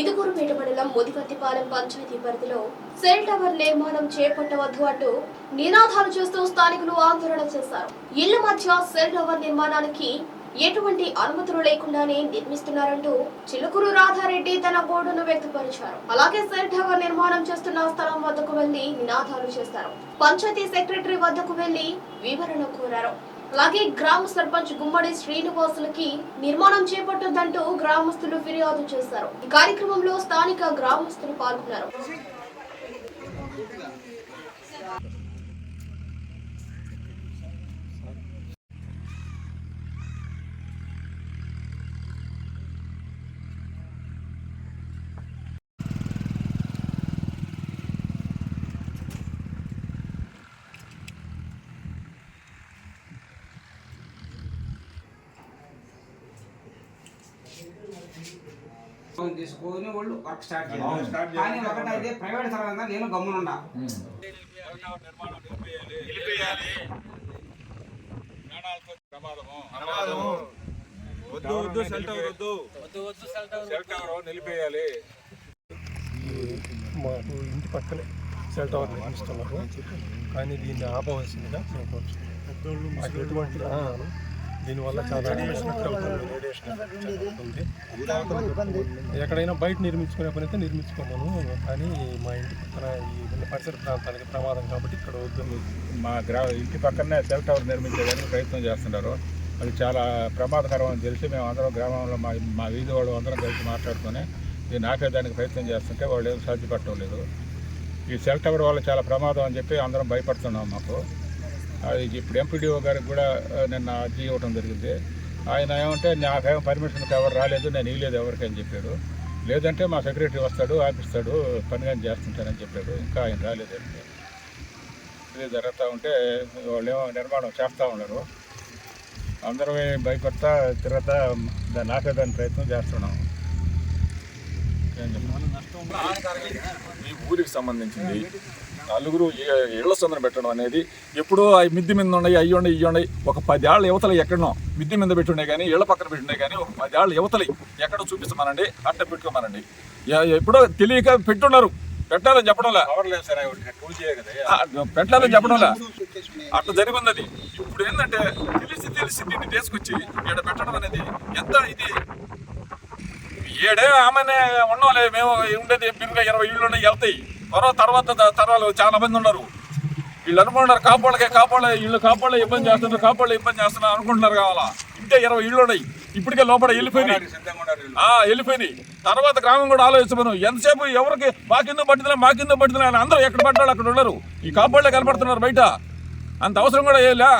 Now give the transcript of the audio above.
ఇందుకూరుపేట మండలం ముదిపత్తిపాలెం పంచాయతీ పరిధిలో cell tower నిర్మాణం చేపట్టవద్దు అంటూ నినాదాలు చేస్తూ స్థానికులు ఆందోళన చేశారు. ఇళ్ళ మధ్య సెల్ టవర్ నిర్మాణానికి ఎటువంటి అనుమతులు లేకుండానే నిర్మిస్తున్నారంటూ చిలుకూరు రాధారెడ్డి తన బోర్డును వ్యక్తపరిచారు. అలాగే సెల్ టవర్ నిర్మాణం చేస్తున్న స్థలం వద్దకు వెళ్ళి నినాదాలు చేశారు పంచాయతీ సెక్రటరీ వద్దకు వెళ్ళి వివరణ కోరారు. అలాగే గ్రామ సర్పంచ్ గుమ్మడి శ్రీనివాసులకి నిర్మాణం చేపట్టొద్దంటూ గ్రామస్తులు ఫిర్యాదు చేశారు. ఈ కార్యక్రమంలో స్థానిక గ్రామస్తులు పాల్గొన్నారు. తీసుకొని వాళ్ళు వర్క్ స్టార్ట్ చేయాలి. స్టార్ట్ కానీ. ఒకటైతే ప్రైవేట్ నేను గమ్మునుండా. వద్దు వద్దు సెల్ టవర్ వద్దు సెల్ టవర్ నిలిపేయాలి. మాకు ఇంటి పక్కనే సెల్ టవర్ నిర్మిస్తున్నారు. కానీ దీన్ని ఆపవలసిందిగా మేము ఎటువంటి దీనివల్ల చాలా అవుతుంది. ఎక్కడైనా బయట నిర్మించుకునే పని అయితే నిర్మించుకోమను కానీ మా ఇంటి పక్కన ఈ పరిసర ప్రాంతానికి ప్రమాదం కాబట్టి ఇక్కడ వద్దు. మా గ్రా ఇంటి పక్కనే సెల్ టవర్ నిర్మించేదానికి ప్రయత్నం చేస్తున్నారు. అది చాలా ప్రమాదకరం అని తెలిసి మేము అందరం గ్రామంలో మా మా వీధి వాళ్ళు అందరం కలిసి మాట్లాడుకొని దీన్ని ఆపేదానికి ప్రయత్నం చేస్తుంటే వాళ్ళు ఏం సాధ్యపడటం లేదు. ఈ సెల్ టవర్ వల్ల చాలా ప్రమాదం అని చెప్పి అందరం భయపడుతున్నాం మాకు. అది ఇప్పుడు ఎంపీడీఓ గారికి కూడా నిన్న అర్జీ ఇవ్వడం జరిగింది. ఆయన ఏమంటే నాకేం పర్మిషన్ ఎవరు రాలేదు నేను ఇవ్వలేదు ఎవరికి అని చెప్పాడు లేదంటే మా సెక్రటరీ వస్తాడు ఆపిస్తాడు పని కానీ చేస్తుంటానని చెప్పాడు ఇంకా ఆయన రాలేదు ఇది జరుగుతూ ఉంటే వాళ్ళేమో నిర్మాణం చేస్తూ ఉన్నారు. అందరూ భయపడతా తిరగతా దాన్ని ఆపేదానికి ప్రయత్నం చేస్తున్నాం. ఈ ఊరికి సంబంధించింది. నలుగురు ఇళ్ళ సందన పెట్టడం అనేది ఎప్పుడో ఆ మిద్ది మీద ఉన్నాయి అయ్యి ఉన్నాయి ఇయ్యి ఉన్నాయి. ఒక పదేళ్ళ యువతలు ఎక్కడనో మిద్ది మీద పెట్టుండే కానీ ఇళ్ళ పక్కన పెట్టుండే కానీ ఒక పదేళ్ళ యువతలు ఎక్కడో చూపించమనండి అట్ట పెట్టుకోమనండి. ఎప్పుడో తెలియక పెట్టున్నారు. పెట్టాలని చెప్పడంలా? అవి పెట్టాలని చెప్పడంలా? అట్లా జరిగింది అది ఇప్పుడు ఏంటంటే తెలిసి తెలిసి దీన్ని తీసుకొచ్చి ఇక్కడ పెట్టడం అనేది ఎంత ఇది? ఏడే ఆమెనే ఉన్నోలే మేము ఉండేది బిరుగా ఇరవై ఇళ్ళు ఉన్నాయి వెళ్తాయి. తర్వాత తర్వాత తరాలు చాలా మంది ఉన్నారు. వీళ్ళు అనుకుంటున్నారు కాపాళ్ళకే కాపాళ్ళ ఇళ్ళు కాపాళ్ళ ఇబ్బంది చేస్తున్నారు కాపాళ్ళ ఇబ్బంది చేస్తున్నారు అనుకుంటున్నారు కావాలా? ఇంటే ఇరవై ఇళ్ళు ఉన్నాయి. ఇప్పటికే లోపల వెళ్ళిపోయినాయి. ఉన్నారు వీళ్ళు. వెళ్ళిపోయినాయి. తర్వాత గ్రామం కూడా ఆలోచించమను. ఎంతసేపు ఎవరికి మా కింద పట్టిందిలే మా కింద పట్టిందిలే అని అందరూ ఎక్కడ పడ్డాళ్ళు అక్కడ ఉండరు. ఈ కాపాళ్ళే కనపడుతున్నారు బయట. అంత అవసరం కూడా ఏలా